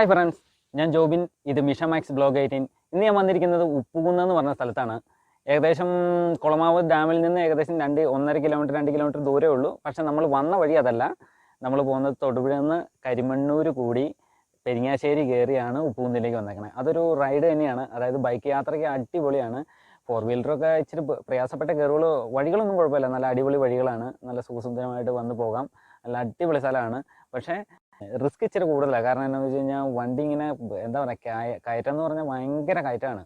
Hi friends ഞാൻ ജോബിൻ. ഇത് Misha max blog eighteen. ഇന്ന് ഞാൻ വന്നിരിക്കുന്നത് ഉപ്പുകുന്ന് എന്ന് പറഞ്ഞ സ്ഥലത്താണ്. ഏകദേശം കുളമാവ് ഡാമിൽ നിന്ന് ഏകദേശം രണ്ട് ഒന്നര കിലോമീറ്റർ രണ്ട് കിലോമീറ്റർ ദൂരമേ ഉള്ളൂ. പക്ഷേ നമ്മൾ വന്ന വഴി അതല്ല. നമ്മൾ പോകുന്നത് തൊടുപുഴ നിന്ന് കരിമണ്ണൂർ കൂടി പെരിങ്ങാശ്ശേരി കയറിയാണ് ഉപ്പുകുന്നിലേക്ക് വന്നേക്കണത് അതൊരു റൈഡ് തന്നെയാണ്. അതായത് ബൈക്ക് യാത്രയ്ക്ക് അടിപൊളിയാണ്. ഫോർ വീലറൊക്കെ ഇച്ചിരി പ്രയാസപ്പെട്ട കയറുകൾ വഴികളൊന്നും കുഴപ്പമില്ല. നല്ല അടിപൊളി വഴികളാണ്. നല്ല സുഖസുന്ദരമായിട്ട് വന്ന് പോകാം. നല്ല അടിപൊളി സ്ഥലമാണ്. പക്ഷേ റിസ്ക് ഇച്ചിരി കൂടുതലാണ് കാരണം എന്താണെന്ന് വെച്ച് കഴിഞ്ഞാൽ വണ്ടി ഇങ്ങനെ എന്താ പറയുക കയ കയറ്റം എന്ന് പറഞ്ഞാൽ ഭയങ്കര കയറ്റമാണ്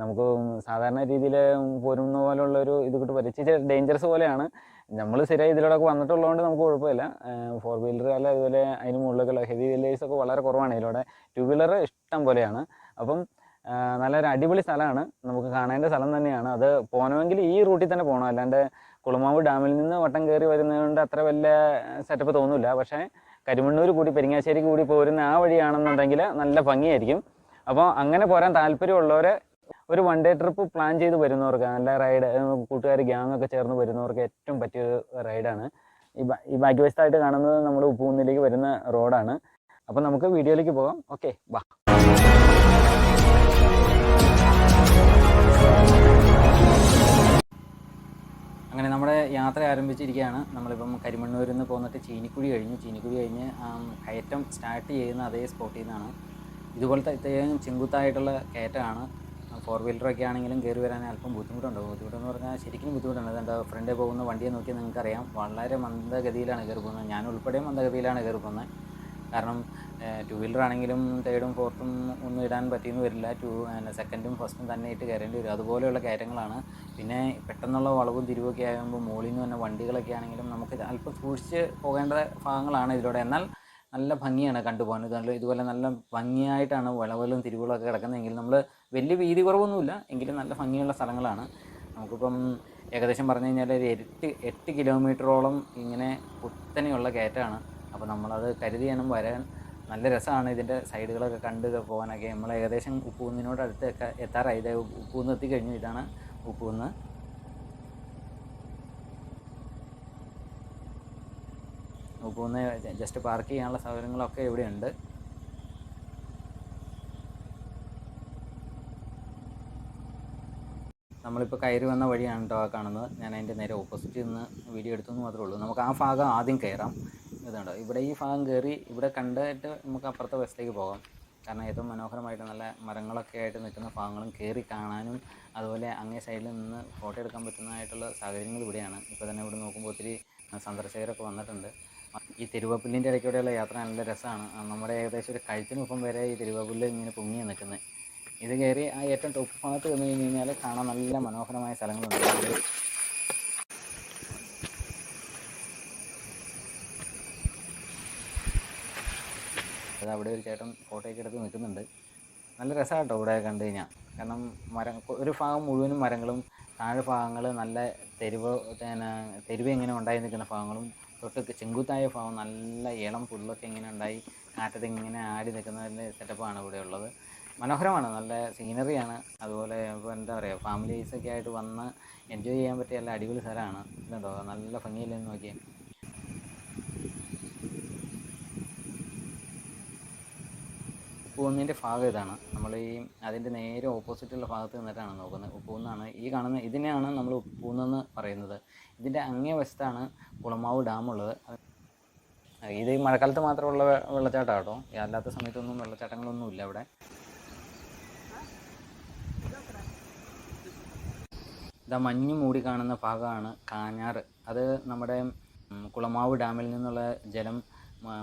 നമുക്ക് സാധാരണ രീതിയിൽ പോരുന്ന പോലുള്ള ഒരു ഇത് കിട്ടും. ഇച്ചിരി ഡേഞ്ചറസ് പോലെയാണ്. നമ്മൾ സ്ഥിരം ഇതിലൂടെയൊക്കെ വന്നിട്ടുള്ളതുകൊണ്ട് നമുക്ക് കുഴപ്പമില്ല. ഫോർ വീലർ അല്ല അതുപോലെ അതിന് മുകളിലേക്കുള്ള ഹെവി വീലേഴ്സ് ഒക്കെ വളരെ കുറവാണ് ഇതിലൂടെ. ടു വീലർ ഇഷ്ടം പോലെയാണ്. അപ്പം നല്ലൊരു അടിപൊളി സ്ഥലമാണ്. നമുക്ക് കാണേണ്ട സ്ഥലം തന്നെയാണ്. അത് പോകണമെങ്കിൽ ഈ റൂട്ടിൽ തന്നെ പോകണം അല്ലാണ്ട് കുളമാവ് ഡാമിൽ നിന്ന് വട്ടം കയറി വരുന്നതുകൊണ്ട് അത്ര വലിയ സെറ്റപ്പ് തോന്നില്ല. പക്ഷേ കരിമണ്ണൂർ കൂടി പെരിങ്ങാശ്ശേരി കൂടി പോരുന്ന ആ വഴിയാണെന്നുണ്ടെങ്കിൽ നല്ല ഭംഗിയായിരിക്കും. അപ്പോൾ അങ്ങനെ പോരാൻ താല്പര്യമുള്ളവർ ഒരു വൺ ഡേ ട്രിപ്പ് പ്ലാൻ ചെയ്ത് വരുന്നവർക്ക് നല്ല റൈഡ് കൂട്ടുകാർ ഗ്യാങ് ഒക്കെ ചേർന്ന് വരുന്നവർക്ക് ഏറ്റവും പറ്റിയൊരു റൈഡാണ് ഈ ഈ ബാക്ക് കാണുന്നത് നമ്മുടെ ഉപ്പുകുന്നിലേക്ക് വരുന്ന റോഡാണ് അപ്പോൾ നമുക്ക് വീഡിയോയിലേക്ക് പോകാം. ഓക്കെ വാ അങ്ങനെ നമ്മുടെ യാത്ര ആരംഭിച്ചിരിക്കുകയാണ്. നമ്മളിപ്പം കരിമണ്ണൂരിൽ നിന്ന് പോന്നിട്ട് ചീനിക്കുഴി കഴിഞ്ഞു. ചീനിക്കുഴി കഴിഞ്ഞ് കയറ്റം സ്റ്റാർട്ട് ചെയ്യുന്ന അതേ സ്പോട്ടിൽ നിന്നാണ്. ഇതുപോലത്തെ ഇത്രയും ചെങ്കുത്തായിട്ടുള്ള കയറ്റമാണ്. ഫോർ വീലറൊക്കെ ആണെങ്കിലും കയറി വരാൻ അല്പം ബുദ്ധിമുട്ടുണ്ട് ബുദ്ധിമുട്ടെന്ന് പറഞ്ഞാൽ ശരിക്കും ബുദ്ധിമുട്ടുണ്ട്. എന്താ ഫ്രണ്ടിൽ പോകുന്ന വണ്ടിയെ നോക്കി നിങ്ങൾക്കറിയാം. വളരെ മന്ദഗതിയിലാണ് കയറി പോകുന്നത്. ഞാൻ ഉൾപ്പെടെ മന്ദഗതിയിലാണ് കയറി പോകുന്നത്. കാരണം ടു വീലർ ആണെങ്കിലും തേർഡും ഫോർത്തും ഒന്നും ഇടാൻ പറ്റിയെന്ന് വരില്ല. ടു സെക്കൻഡും ഫസ്റ്റും തന്നെ ഇട്ട് കയറേണ്ടി വരും. അതുപോലെയുള്ള കാര്യങ്ങളാണ് പിന്നെ പെട്ടെന്നുള്ള വളവും തിരിവൊക്കെ ആകുമ്പോൾ മുകളിൽ നിന്ന് തന്നെ വണ്ടികളൊക്കെ ആണെങ്കിലും നമുക്ക് അല്പം സൂക്ഷിച്ച് പോകേണ്ട ഭാഗങ്ങളാണ് ഇതിലൂടെ. എന്നാൽ നല്ല ഭംഗിയാണ് കണ്ടുപോകാൻ. നല്ല ഇതുപോലെ നല്ല ഭംഗിയായിട്ടാണ് വളവുകളും തിരിവുകളൊക്കെ കിടക്കുന്നതെങ്കിൽ നമ്മൾ വലിയ വീതി കുറവൊന്നുമില്ല. എങ്കിലും നല്ല ഭംഗിയുള്ള സ്ഥലങ്ങളാണ്. നമുക്കിപ്പം ഏകദേശം പറഞ്ഞു കഴിഞ്ഞാൽ ഒരു എട്ട് എട്ട് കിലോമീറ്ററോളം ഇങ്ങനെ കുത്തനെയുള്ള കയറ്റമാണ്. അപ്പോൾ നമ്മളത് കരുതി വേണം വരാൻ നല്ല രസമാണ് ഇതിന്റെ സൈഡുകളൊക്കെ കണ്ട് പോകാനൊക്കെ. നമ്മൾ ഏകദേശം ഉപ്പൂന്നിനോട് അടുത്ത് എത്താറായി. ഇത് എത്തി എത്തിക്കഴിഞ്ഞു ഇതാണ് ഉപ്പൂന്ന്. ഉപ്പൂന്ന് ജസ്റ്റ് പാർക്ക് ചെയ്യാനുള്ള സൗകര്യങ്ങളൊക്കെ ഇവിടെയുണ്ട്. നമ്മളിപ്പോൾ കയറി വന്ന വഴിയാണ് കേട്ടോ കാണുന്നത്. ഞാൻ അതിന്റെ നേരെ ഓപ്പോസിറ്റ് നിന്ന് വീഡിയോ എടുത്തു എന്ന് മാത്രമേ ഉള്ളൂ. നമുക്ക് ആ ഭാഗം ആദ്യം കയറാം. ഇതുണ്ടോ. ഇവിടെ ഈ ഭാഗം കയറി ഇവിടെ കണ്ടിട്ട് നമുക്ക് അപ്പുറത്തെ വശത്തേക്ക് പോകാം. കാരണം ഏറ്റവും മനോഹരമായിട്ട് നല്ല മരങ്ങളൊക്കെ ആയിട്ട് നിൽക്കുന്ന ഭാഗങ്ങളും കയറി കാണാനും അതുപോലെ അങ്ങേ സൈഡിൽ നിന്ന് ഫോട്ടോ എടുക്കാൻ പറ്റുന്നതായിട്ടുള്ള സാഹചര്യങ്ങൾ ഇവിടെയാണ്. ഇപ്പോൾ തന്നെ ഇവിടെ നോക്കുമ്പോൾ ഒത്തിരി സന്ദർശകരൊക്കെ വന്നിട്ടുണ്ട്. ഈ തിരുവപ്പുല്ലിന്റെ ഇടയ്ക്കൂടെയുള്ള യാത്ര നല്ല രസമാണ്. നമ്മുടെ ഏകദേശം ഒരു കഴുത്തിനൊപ്പം വരെ ഈ തിരുവപ്പുല്ല് ഇങ്ങനെ പൊങ്ങി നിൽക്കുന്നത് ഇത് കയറി ആ ഏറ്റവും ടോപ്പ് ഭാഗത്ത് വന്നു കഴിഞ്ഞ് കഴിഞ്ഞാൽ കാണാൻ നല്ല മനോഹരമായ സ്ഥലങ്ങളുണ്ട്. അത് അവിടെ ഒരു ചേട്ടൻ ഫോട്ടോയൊക്കെ എടുത്ത് നിൽക്കുന്നുണ്ട്. നല്ല രസമാണ് കേട്ടോ ഇവിടെ കണ്ടു കഴിഞ്ഞാൽ കാരണം മരം ഒരു ഭാഗം മുഴുവനും മരങ്ങളും താഴെ ഭാഗങ്ങൾ നല്ല തെരുവ് തെരുവ് ഇങ്ങനെ ഉണ്ടായി നിൽക്കുന്ന ഭാഗങ്ങളും തൊട്ട് ചെങ്കുത്തായ ഭാഗം നല്ല ഇളം പുല്ലൊക്കെ ഇങ്ങനെ ഉണ്ടായി കാറ്റത്ത് ഇങ്ങനെ ആടി നിൽക്കുന്ന സെറ്റപ്പാണ് ഇവിടെ ഉള്ളത്. മനോഹരമാണ് നല്ല സീനറിയാണ് അതുപോലെ ഇപ്പോൾ എന്താ പറയുക ഫാമിലീസൊക്കെ ആയിട്ട് വന്ന് എൻജോയ് ചെയ്യാൻ പറ്റിയ നല്ല അടിപൊളി സ്ഥലമാണ്. ഇതുണ്ടോ നല്ല ഭംഗിയില്ലെന്ന് നോക്കിയേ. ഉപ്പുകുന്നിന്റെ ഭാഗം ഇതാണ്. നമ്മൾ ഈ അതിന്റെ നേരെ ഓപ്പോസിറ്റുള്ള ഭാഗത്ത് നിന്നിട്ടാണ് നോക്കുന്നത്. ഉപ്പുകുന്നാണ് ഈ കാണുന്ന ഇതിനെയാണ് നമ്മൾ ഉപ്പുകുന്നെന്ന് പറയുന്നത്. ഇതിന്റെ അങ്ങേ വശത്താണ് കുളമാവ് ഡാമുള്ളത് ഇത് ഈ മഴക്കാലത്ത് മാത്രമുള്ള വെള്ളച്ചാട്ടം കേട്ടോ അല്ലാത്ത സമയത്തൊന്നും വെള്ളച്ചാട്ടങ്ങളൊന്നും ഇല്ല ഇവിടെ. ഇതാ മഞ്ഞ് മൂടി കാണുന്ന ഭാഗമാണ് കാഞ്ഞാറ്. അത് നമ്മുടെ കുളമാവ് ഡാമിൽ നിന്നുള്ള ജലം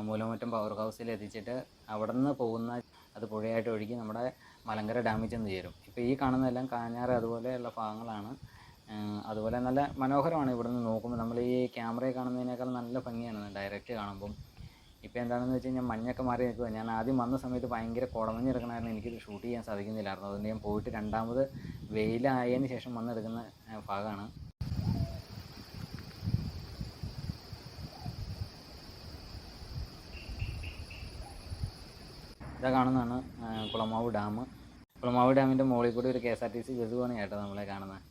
മൂലമറ്റം പവർ ഹൗസിൽ എത്തിച്ചിട്ട് അവിടെ നിന്ന് പോകുന്ന അത് പുഴയായിട്ട് ഒഴുകി നമ്മുടെ മലങ്കര ഡാമിൽ ചെന്ന് ചേരും. ഇപ്പോൾ ഈ കാണുന്നതെല്ലാം കാഞ്ഞാറ് അതുപോലെയുള്ള ഭാഗങ്ങളാണ്. അതുപോലെ നല്ല മനോഹരമാണ് ഇവിടെ നിന്ന് നോക്കുമ്പോൾ. നമ്മൾ ഈ ക്യാമറയിൽ കാണുന്നതിനേക്കാൾ നല്ല ഭംഗിയാണ് ഡയറക്റ്റ് കാണുമ്പം. ഇപ്പോൾ എന്താണെന്ന് വെച്ച് കഴിഞ്ഞാൽ മഞ്ഞൊക്കെ മാറി നിൽക്കുക ഞാൻ ആദ്യം വന്ന സമയത്ത് ഭയങ്കര കുടമഞ്ഞ് എടുക്കണമായിരുന്നു എനിക്കിത് ഷൂട്ട് ചെയ്യാൻ സാധിക്കുന്നില്ലായിരുന്നു. അതുകൊണ്ട് ഞാൻ പോയിട്ട് രണ്ടാമത് വെയിലായതിന് ശേഷം വന്നെടുക്കുന്ന ഭാഗമാണ്. ഇതാ കാണുന്നതാണ് കുളമാവ് ഡാം. കുളമാവ് ഡാമിന്റെ മുകളിൽ കൂടി ഒരു K S R T C bus ബസ്സുമാണ് കേട്ടോ നമ്മളെ കാണുന്നത്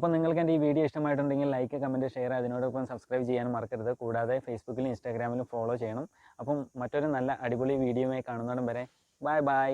അപ്പോൾ നിങ്ങൾക്ക് എന്റെ ഈ വീഡിയോ ഇഷ്ടമായിട്ടുണ്ടെങ്കിൽ ലൈക്ക് കമന്റ് ഷെയർ അതിനോടൊപ്പം സബ്സ്ക്രൈബ് ചെയ്യാൻ മറക്കരുത്. കൂടാതെ ഫേസ്ബുക്കിലും ഇൻസ്റ്റാഗ്രാമിലും ഫോളോ ചെയ്യണം. അപ്പം മറ്റൊരു നല്ല അടിപൊളി വീഡിയോയുമായി കാണുന്നോടം വരെ ബൈ ബൈ